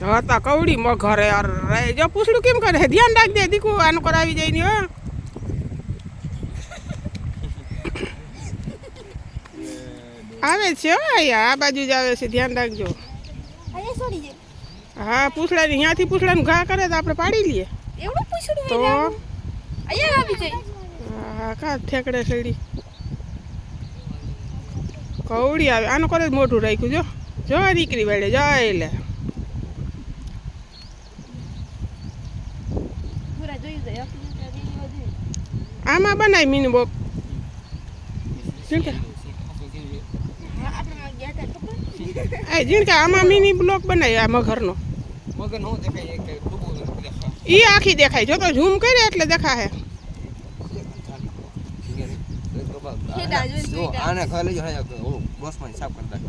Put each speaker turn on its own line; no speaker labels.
હતા કવડી મગરે અરે જો પૂછડું કેમ કરે? ધ્યાન રાખજે દીકુ આનું કરાવી જાય ની હો. આવે છે હો અહીંયા. આ બાજુ જ આવે છે ધ્યાન રાખજો.
હા પૂછડા ની
હા પૂછડાની નું ઘા કરે તો આપણે પાડી લઈએ.
એવડું પૂછડું
તો?
અહીંયા આવી જાય.
હા કા ઠેકડે સડી કવડી આવે. આનું કરે મોઢું રાખ્યું જો. જો દીકરી વાળે જાય લે
પૂરા જોયું જાય આપણે ત્યાં video જોયું.
આમાં બનાવી મીની બોક જીણકા. આમાં મિની બ્લોક બનાય આ મગરનો ઈ આખી દેખાય. જો તો ઝૂમ કરે એટલે દેખાય
આને જોઈને
જો બોસમાં સાફ કરતા.